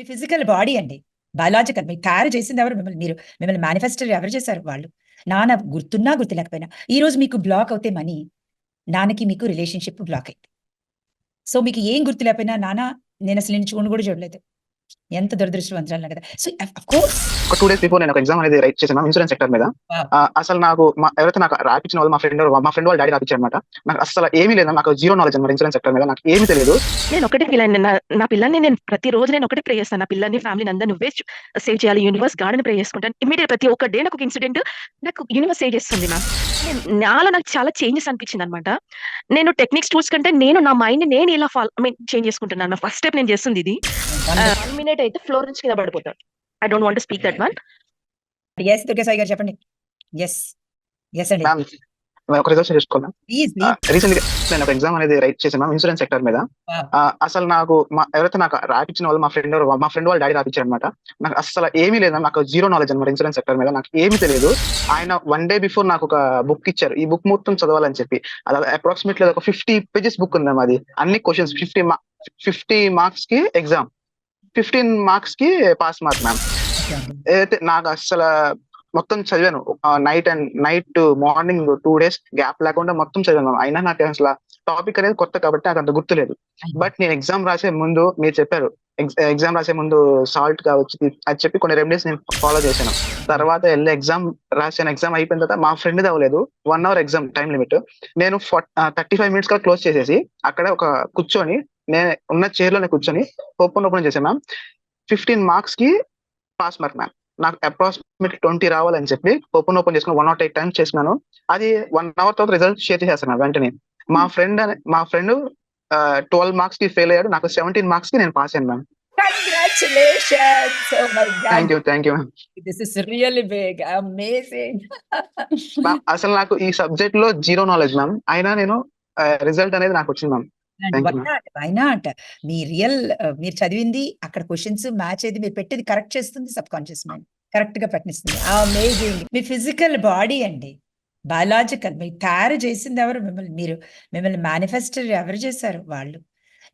మీ physical body అండి. Biological. మీరు తయారు చేసింది ఎవరు? మిమ్మల్ని మీరు మిమ్మల్ని మేనిఫెస్టర్ ఎవరు చేశారు వాళ్ళు? నాన్న గుర్తున్నా గుర్తు లేకపోయినా ఈ రోజు మీకు బ్లాక్ అవుతే మనీ నాన్నకి మీకు రిలేషన్షిప్ బ్లాక్ అయింది. సో మీకు ఏం గుర్తు లేకపోయినా నాన్న నేను అసలు నేను చూడండి కూడా చూడలేదు. ఎంత దురదృష్టవంతురాలు కదా సో అఫ్ కోర్స్ ఒక టూ డేస్ బిఫోర్ నేను ఒక ఎగ్జామ్ అనేది రైట్ చేశాను ఇన్సూరెన్స్ సెక్టర్ మీద. అసలు నాకు మా- ఎవరైతే నాకు రాపించిన వాళ్ళు మా ఫ్రెండ్ మా ఫ్రెండ్ వాళ్ళు డాడీ రాపించారు అనమాట నాకు అసలు ఏమీ లేదు నాకు జీరో నాలెడ్జ్ అనమాట ఇన్సూరెన్స్ సెక్టర్ మీద. నాకు ఏమీ తెలియదు. నేను ఒకటే ఫీల్ అయింది నా నా పిల్లల్ని నేను ప్రతి రోజు నేను ఒకటే ప్రే చేస్తాను. నా పిల్లల్ని ఫ్యామిలీని అందరూ నువ్వే సేవ్ చేయాలి. యూనివర్స్ గార్డెన్ ప్రే చేసుకుంటాను. ఇమీడియట్ ప్రతి ఒక్క డే నాకు ఒక ఇన్సిడెంట్ నాకు యూనివర్స్ సేవ్ చేస్తుంది మ్యామ్. నాలో నాకు చాలా చేంజెస్ అనిపించింది అనమాట నేను టెక్నిక్స్ టూల్స్ కంటే నేను నా మైండ్ నేను ఇలా ఫాలో ఐ మీన్ చేంజ్ చేసుకుంటున్నాను. ఫస్ట్ స్టెప్ నేను చేస్తుంది ఇది. వన్ మినిట్ అయితే ఫ్లోర్ నుంచి కింద పడిపోతాను I don't want speak that one yes Durgasai గారు చెప్పండి. ఎస్ ఎస్ అండి. ఒక రిజల్ట్స్ చూసుకోవాలి? రీసెంట్గా నేను ఒక ఎగ్జామ్ అనేది రైట్ మ్యామ్ ఇన్సూరెన్స్ సెక్టర్ మీద. అసలు నాకు మా ఎవరైతే నాకు రాపించిన వాళ్ళు మా ఫ్రెండ్ మా ఫ్రెండ్ వాళ్ళు డాడీ రాపించారు అనమాట నాకు అసలు ఏమీ లేదు. నాకు జీరో నాలెడ్జ్ అనమాట ఇన్సూరెన్స్ సెక్టర్ మీద. నాకు ఏమీ తెలియదు. ఆయన వన్ డే బిఫోర్ నాకు ఒక బుక్ ఇచ్చారు. ఈ బుక్ మొత్తం చదవాలని చెప్పి. అది అప్రాక్సిమేట్లీ ఒక ఫిఫ్టీ పేజెస్ బుక్ ఉంది అది. అన్ని క్వశ్చన్స్ ఫిఫ్టీ ఫిఫ్టీ మార్క్స్కి ఎగ్జామ్ ఫిఫ్టీన్ మార్క్స్కి పాస్ మార్క్ మ్యామ్ ఏదైతే నాకు అసలు మొత్తం చదివాను. Night and night morning two days gap లేకుండా మొత్తం చదివాను అయినా నాకు అసలు టాపిక్ అనేది కొత్త కాబట్టి నాకు అంత గుర్తులేదు. బట్ నేను ఎగ్జామ్ రాసే ముందు మీరు చెప్పారు ఎగ్జామ్ రాసే ముందు సాల్ట్ కావచ్చు అది చెప్పి కొన్ని రెమెడీస్ నేను ఫాలో చేశాను. తర్వాత వెళ్ళి ఎగ్జామ్ రాసాను ఎగ్జామ్ అయిపోయిన తర్వాత మా ఫ్రెండ్ అవ్వలేదు. One hour exam time limit నేను థర్టీ ఫైవ్ మినిట్స్గా క్లోజ్ చేసేసి అక్కడ ఒక కూర్చొని నేను ఉన్న చైర్లోనే కూర్చొని ఓపెన్ ఓపెన్ చేశాను మ్యామ్ ఫిఫ్టీన్ మార్క్స్కి పాస్ మార్క్ మ్యామ్ నాకు అప్రాక్సిమేట్ ట్వంటీ రావాలని చెప్పి ఓపెన్ ఓపెన్ చేసుకుని వన్ నాట్ ఎయిట్ టైమ్స్ చేసినాను. అది వన్ అవర్ తర్వాత రిజల్ట్ షేర్ చేసేస్తాను వెంటనే. మా ఫ్రెండ్ మా ఫ్రెండ్ ట్వెల్వ్ మార్క్స్కి ఫెయిల్ అయ్యాడు. నాకు సెవెంటీన్ మార్క్స్కి నేను పాస్ అయ్యాను మ్యామ్ మ్యామ్ అసలు నాకు ఈ సబ్జెక్ట్లో జీరో నాలెడ్జ్ మ్యామ్ అయినా నేను రిజల్ట్ అనేది నాకు వచ్చింది మ్యామ్ నాట్ మీ రియల్ మీరు చదివింది అక్కడ క్వశ్చన్స్ మ్యాచ్ అయితే మీరు పెట్టేది కరెక్ట్ చేస్తుంది సబ్ కాన్షియస్ మైండ్. కరెక్ట్గా పట్టిస్తుంది. అమేజింగ్. మీ ఫిజికల్ బాడీ అండి. బయాలజికల్. మీరు తయారు చేసింది ఎవరు? మిమ్మల్ని మీరు మిమ్మల్ని మేనిఫెస్టర్ ఎవరు చేశారు? వాళ్ళు.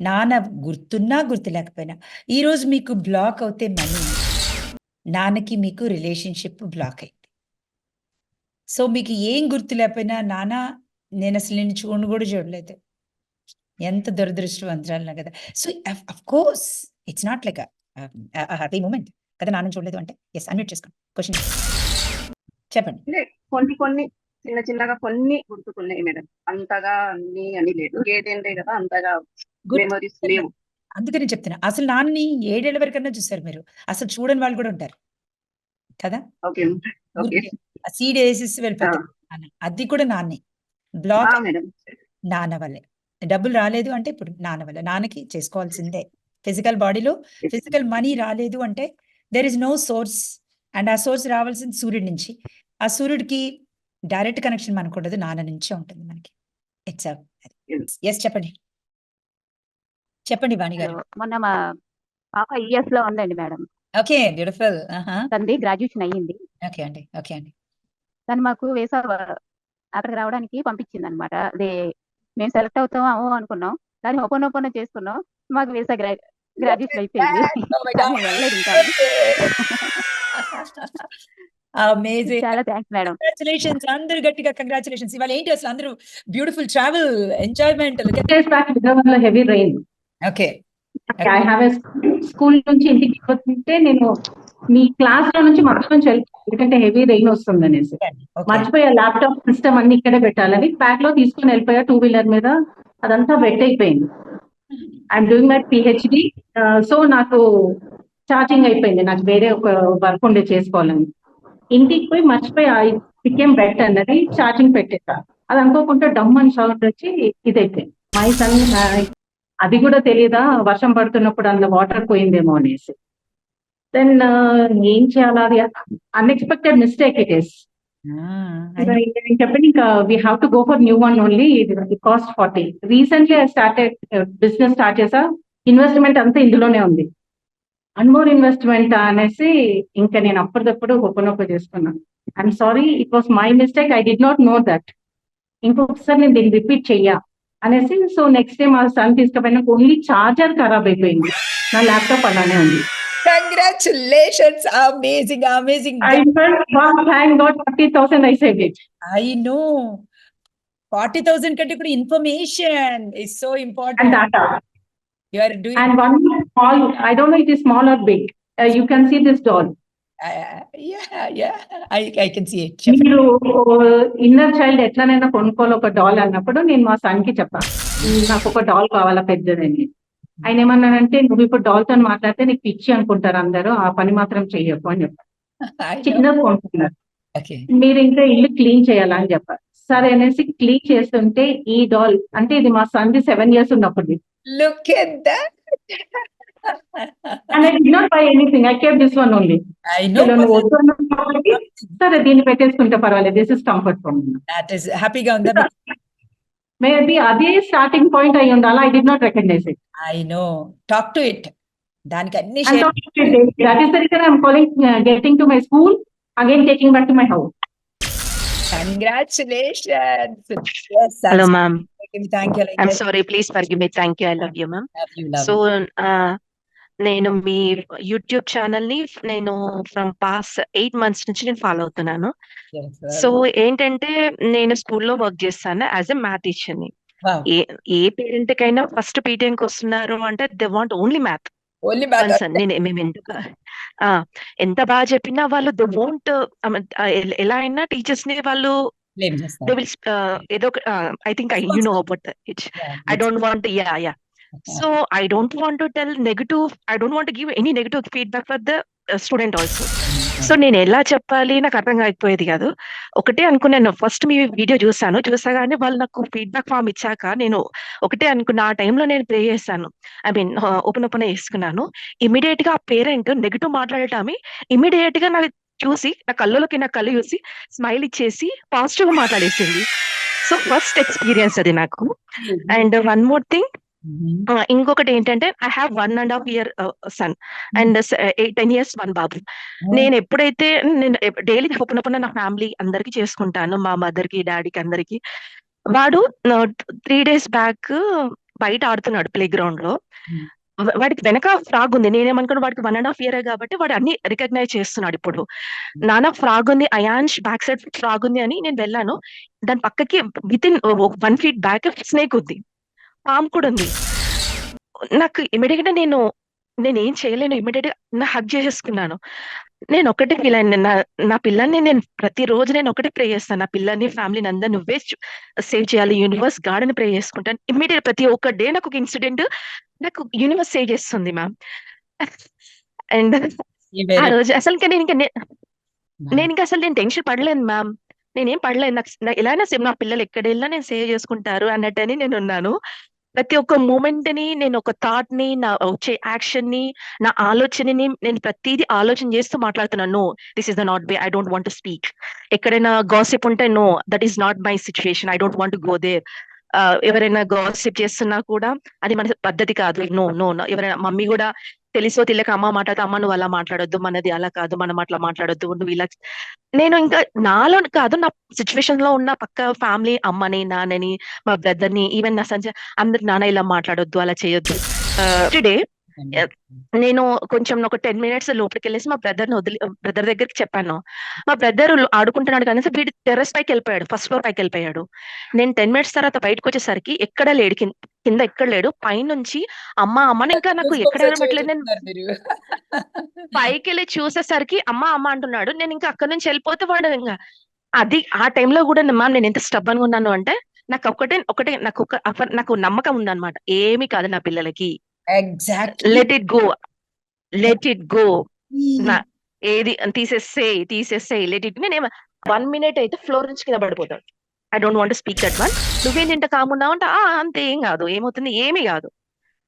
నాన్న గుర్తున్నా గుర్తు లేకపోయినా ఈ రోజు మీకు బ్లాక్ అవుతే మనీ నాన్నకి మీకు రిలేషన్షిప్ బ్లాక్ అయింది. సో మీకు ఏం గుర్తు లేకపోయినా నాన్న నేను అసలు నేను చూడను కూడా చూడలేదు. ఎంత దురదృష్టవంతురాలు కదా. So of course it's not like happy moment కదా నాన్న చూడలేదు అంటే? ఎస్ అన్మ్యూట్ చేసుకోండి క్వశ్చన్ చెప్పండి. కొన్ని కొన్ని చిన్న చిన్నగా కొన్ని గుర్తుకున్నాయి మేడం. అంతగా అన్ని అని లేదు. ఏదేంటే కదా అంతగా మెమరీస్ లేవు. అందుకని చెప్తున్నా. అసలు నాన్నని ఏడేళ్ళ వరకన్నా చూస్తారు మీరు. అసలు చూడని వాళ్ళు కూడా ఉంటారు. కదా? సీడ్ వేసేసి వెళ్ళిపోతారు. అది కూడా నాన్నే. బ్లాక్ నాన్న వల్లే. డబ్బులు రాలేదు అంటే ఇప్పుడు నాన్న వల్ల నాన్నకి చేసుకోవాల్సిందే. ఫిజికల్ బాడీలో ఫిజికల్ మనీ రాలేదు అంటే there is no source and ఆ సోర్స్ రావాల్సింది సూర్యుడి నుంచి. ఆ సూర్యుడికి డైరెక్ట్ కనెక్షన్ మనకు ఉండదు నాన్న నుంచే ఉంటుంది మనకి. ఇట్స్ ఎస్ చెప్పండి. చెప్పండి వాణి గారు. మొన్న మా పాప ఇయర్స్లో ఉందండి మేడం. ఓకే బ్యూటిఫుల్ తనది గ్రాడ్యుయేషన్ అయ్యింది. ఓకే అండి ఓకే అండి. తను మాకు వేసా అక్కడికి రావడానికి పంపించింది అనమాట అదే మేము సెలెక్ట్ అవుతాము? అనుకున్నాం. కానీ ఓపెన్ ఓపెన్ చేసుకున్నాం. మాకు వేసా గ్రా గ్రాడ్యుయేషన్ అయిపోయింది. అమేజింగ్ చాలా థ్యాంక్స్ మేడం. కంగ్రాచులేషన్స్ అందరూ గట్టిగా కంగ్రాచులేషన్స్ ఇవాళ ఏంటి అసలు అందరూ beautiful travel enjoyment heavy rain okay I have a school నుంచి ఇంటికి వస్తుంటే నేను మీ క్లాస్లో నుంచి వెళ్ళిపోయాను ఎందుకంటే హెవీ రెయిన్ వస్తుంది అనేసి. మర్చిపోయా ల్యాప్టాప్ సిస్టమ్ అన్ని ఇక్కడే పెట్టాలని. బ్యాగ్లో తీసుకుని వెళ్ళిపోయా టూ వీలర్ మీద. అదంతా వెట్ అయిపోయింది. I'm doing my PhD so నాకు ఛార్జింగ్ అయిపోయింది. నాకు వేరే ఒక వర్క్ ఉండే చేసుకోవాలని. ఇంటికి పోయి మర్చిపోయి పికెమ్ బెట్ అన్నది ఛార్జింగ్ పెట్టేసా. అది అనుకోకుండా డమ్ అని సౌండ్ వచ్చి ఇదైపోయింది మై సన్ అది కూడా తెలియదా? వర్షం పడుతున్నప్పుడు అందులో వాటర్ పోయిందేమో అనేసి. దెన్ ఏం చేయాలి? అది అన్ఎక్స్పెక్టెడ్ మిస్టేక్ ఇట్ ఇస్ నేను చెప్పండి ఇంకా we have to go for new one only cost forty recently started business start చేసా ఇన్వెస్ట్మెంట్ అంతా ఇందులోనే ఉంది. అన్మోర్ ఇన్వెస్ట్మెంట్ అనేసి ఇంకా నేను అప్పటిదప్పుడు ఓపెన్ ఓపెన్ చేసుకున్నాను I'm sorry it was my mistake I did not know that ఇంకొకసారి నేను దీన్ని రిపీట్ చెయ్యా అనేసి సో నెక్స్ట్ డే మా సన్ తీసుకుపోయినా ఓన్లీ చార్జర్ ఖరాబ్ అయిపోయింది. నా ల్యాప్టాప్ అలానే ఉంది. Congratulations. Amazing, amazing. I felt, wow, thank God, forty thousand I saved it. I know. 40,000 కంటే కూడా information is so And important. data. You are doing, And one small, I don't know it is small or big. Uh, you can see this doll. uh, yeah, yeah, I, I can see it. మీరు inner child ఎట్లనైనా కొనుక్కోవాలి ఒక doll అన్నప్పుడు నేను మా సన్కి చెప్పాను నాకు ఒక డాల్ కావాలా పెద్దదని ఆయన ఏమన్నానంటే నువ్వు ఇప్పుడు డాల్తో మాట్లాడితే నీకు పిచ్చి అనుకుంటారు అందరూ ఆ పని మాత్రం చెయ్యకు అని చెప్పారు. చిన్న కొనుక్కున్నారు. మీరు ఇంకా ఇల్లు క్లీన్ చేయాలని చెప్పారు సరే అనేసి క్లీన్ చేస్తుంటే ఈ డాల్ అంటే ఇది మా సన్ది సెవెన్ ఇయర్స్ ఉన్నప్పుడు. సరే దీన్ని పెట్టేసుకుంటే పర్వాలేదు. This is comfort for me That is happy గా ఉందా? మేబీ అదే స్టార్టింగ్ పాయింట్ అయి ఉండాలి I did not recognise it I know. Talk to it. దానికి అన్ని And share. so, that is the reason I'm calling, uh, getting to my school, again taking back to my house. Congratulations. Yes, hello that's ma'am thank you. Like, I'm yes, sorry please forgive me thank you I love you ma'am love you, love so you. నేను మీ YouTube ఛానల్ని నేను from past eight months నుంచి నేను follow అవుతున్నాను. So ఏంటంటే నేను స్కూల్లో work చేస్తాను యాజ్ ఎ మ్యాథ్ టీచర్ని. ఏ పేరెంట్ కైనా ఫస్ట్ పీటీఎం కి వస్తున్నారు అంటే దే వాంట్ ఓన్లీ మ్యాథ్ మేము ఎంత ఆ, ఎంత బాగా చెప్పినా వాళ్ళు దే వోంట్ ఎలా అయినా టీచర్స్ని వాళ్ళు దే. విల్ ఏదో I think I you know about it don't want to, yeah, yeah. So I don't want to tell negative, I don't want to give any negative feedback for the uh, student also. So నేను ఎలా చెప్పాలి? నాకు అర్థం కాకపోయేది కాదు. ఒకటే అనుకున్నాను. First మీ video చూసాను చూసాగానే వాళ్ళు నాకు ఫీడ్బ్యాక్ ఫామ్ ఇచ్చాక నేను ఒకటే అనుకున్న ఆ టైంలో నేను ప్రే చేశాను. ఐ మీన్ ఓపెన్ ఓపెన్ చేసుకున్నాను. ఇమీడియట్గా ఆ పేరెంట్ నెగిటివ్ మాట్లాడటమే ఇమీడియట్గా నాకు చూసి నా కళ్ళలోకి నా కళ్ళు చూసి స్మైల్ ఇచ్చేసి పాజిటివ్గా మాట్లాడేసింది. సో ఫస్ట్ ఎక్స్పీరియన్స్ అది నాకు. అండ్ వన్ మోర్ థింగ్ ఇంకొకటి ఏంటంటే I have one and half year son and eight ten years one బాబు నేను ఎప్పుడైతే నేను డైలీ ఓపెన్ నా ఫ్యామిలీ అందరికి చేసుకుంటాను మా మదర్కి డాడీకి అందరికి. వాడు త్రీ డేస్ బ్యాక్ బయట ఆడుతున్నాడు ప్లే గ్రౌండ్లో. వా- వాడికి వెనక ఫ్రాగ్ ఉంది. నేనేమనుకున్నా వాడికి వన్ అండ్ హాఫ్ ఇయర్ కాబట్టి వాడు అన్ని రికగ్నైజ్ చేస్తున్నాడు ఇప్పుడు. నానా ఫ్రాగ్ ఉంది అయాన్ష్ బ్యాక్ సైడ్ ఫ్రాగ్ ఉంది అని నేను వెళ్ళాను. దాని పక్కకి within one feet back snake ఉంది. పాము కూడా ఉంది. నాకు ఇమీడియట్గా నేను నేను ఏం చేయలేను. ఇమీడియట్గా నా హక్ చేసేసుకున్నాను. నేను ఒకటే ఫీల్ అయింది నా నా పిల్లల్ని నేను ప్రతిరోజు నేను ఒకటే ప్రే చేస్తాను. నా పిల్లల్ని ఫ్యామిలీని అందరు నువ్వే సేవ్ చేయాలి. యూనివర్స్ గాడ్ అని ప్రే చేసుకుంటాను. ఇమ్మీడియట్ ప్రతి ఒక్క డే నాకు ఒక ఇన్సిడెంట్ నాకు యూనివర్స్ సేవ్ చేస్తుంది మ్యామ్ అండ్ ఆ రోజు అసలు ఇంకా నేను ఇంకా నేను ఇంకా అసలు నేను టెన్షన్ పడలేను మ్యామ్ నేనేం పడలేదు నాకు ఎలా సేమ్ నా పిల్లలు ఎక్కడ వెళ్ళినా నేను సేవ్ చేసుకుంటారు అన్నట్టని నేను ఉన్నాను ప్రతి ఒక్క మూమెంట్ని నేను ఒక థాట్ని నా వచ్చే యాక్షన్ని నా ఆలోచనని నేను ప్రతిదీ ఆలోచన చేస్తూ మాట్లాడుతున్నాను. No this is the not way I don't want to speak. ఎక్కడైనా గాసిప్ ఉంటే no that is not my situation I don't want go there. ఎవరైనా గాసిప్ చేస్తున్నా కూడా అది మన పద్ధతి కాదు. No no. ఎవరైనా మమ్మీ కూడా తెలుసో తెలియక అమ్మ మాట్లాడితే అమ్మ నువ్వు అలా మాట్లాడొద్దు మనది అలా కాదు మనం అట్లా మాట్లాడొద్దు నువ్వు ఇలా నేను ఇంకా నాలో కాదు నా సిచ్యువేషన్లో ఉన్న పక్క ఫ్యామిలీ అమ్మని నాన్నని మా బ్రదర్ని ఈవెన్ నా సంజయ్ అందరి నాన్న ఇలా మాట్లాడొద్దు అలా చేయొద్దు. టుడే నేను కొంచెం ఒక టెన్ మినిట్స్ లోపలికి వెళ్ళేసి మా బ్రదర్ని వదిలి బ్రదర్ దగ్గరికి చెప్పాను. మా బ్రదర్ ఆడుకుంటున్నాడు కానీ వీడు టెర్రస్ పైకి వెళ్ళిపోయాడు ఫస్ట్ ఫ్లోర్ పైకి వెళ్ళిపోయాడు. నేను టెన్ మినిట్స్ తర్వాత బయటకు వచ్చేసరికి ఎక్కడ లేడు కింద ఎక్కడ లేడు. పైనుంచి అమ్మ అమ్మని ఇంకా నాకు ఎక్కడ కనబడట్లేదు నేను పైకి వెళ్ళి చూసేసరికి అమ్మ అమ్మ అంటున్నాడు. నేను ఇంకా అక్కడ నుంచి వెళ్ళిపోతే వాడు ఇంకా అది ఆ టైంలో కూడా మ్యామ్ నేను ఎంత స్టబ్బన్ ఉన్నాను అంటే నాకు ఒకటే ఒకటే నాకు ఒక నాకు నమ్మకం ఉందన్నమాట. ఏమి కాదు నా పిల్లలకి. Exactly let it go let it go నా ఏది తీసేస్తే తీసేస్తే లెట్ ఇట్ నేను వన్ మినిట్ అయితే ఫ్లోర్ నుంచి కింద పడిపోతాడు I don't want speak that one నువ్వేం తింట కామున్నావు అంటే ఆ అంతే ఏం కాదు ఏమవుతుంది ఏమీ కాదు.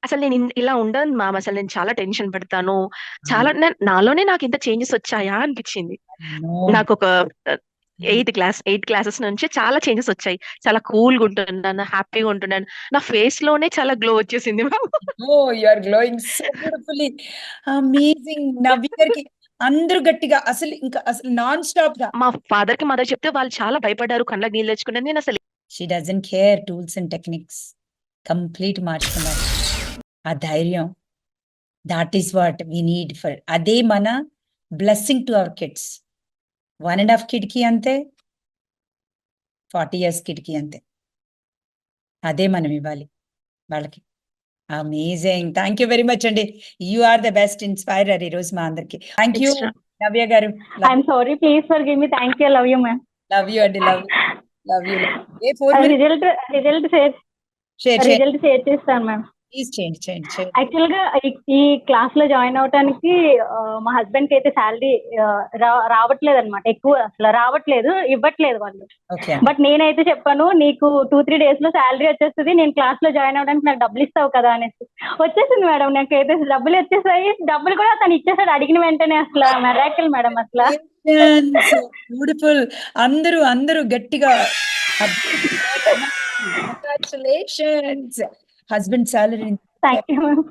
అసలు నేను ఇలా ఉండను మామ అసలు నేను చాలా టెన్షన్ పెడతాను. చాలా నా- నాలోనే నాకు ఇంత చేంజెస్ వచ్చాయా అనిపించింది. నాకు ఒక ఎయిత్ క్లాస్ ఎయిట్ క్లాసెస్ నుంచి చాలా చేంజెస్ వచ్చాయి. చాలా కూల్గా ఉంటున్నాను హ్యాపీగా ఉంటున్నాను. నా ఫేస్లోనే చాలా గ్లో వచ్చేసింది ma'am oh you are glowing so beautifully amazing అందరూ గట్టిగా అసలు ఇంకా అసలు నాన్ స్టాప్గా మా ఫాదర్కి మదర్ చెప్తే వాళ్ళు చాలా భయపడ్డారు కళ్ళకి నీళ్ళు తెచ్చుకున్నాను నేను అసలు. She doesn't care tools and techniques complete మార్చుకున్నారు. ఆ ధైర్యం that is what we need for అదే మన blessing to our kids one and half కిడ్కి అంతే ఫార్టీ ఇయర్స్ కిడ్కి అంతే. అదే మనం ఇవ్వాలి వాళ్ళకి. Amazing thank you very much అండి you are the best inspirer ఈ రోజు మా అందరికి. Thank you. నవ్య గారు. I'm sorry please forgive me thank you love you ma'am love you అండి love love you A four result result share share result share చేస్తాను ma'am actually ఈ- క్లాస్లో join అవడానికి ఆ, మా హస్బెండ్కి అయితే శాలరీ రావట్లేదు అనమాట ఎక్కువ అసలు రావట్లేదు ఇవ్వట్లేదు వాళ్ళు. బట్ నేనైతే చెప్పాను నీకు టూ త్రీ డేస్లో శాలరీ వచ్చేస్తుంది నేను క్లాస్లో జాయిన్ అవడానికి నాకు డబ్బులు ఇస్తావు కదా అనేసి. వచ్చేసింది మేడం నాకైతే డబ్బులు వచ్చేసాయి. డబ్బులు కూడా తను ఇచ్చేసాడు అడిగిన వెంటనే అసలు మెరాకిల్ మేడం అసలు. బ్యూటిఫుల్ అందరూ అందరూ గట్టిగా. Congratulations husband salary thank you ma'am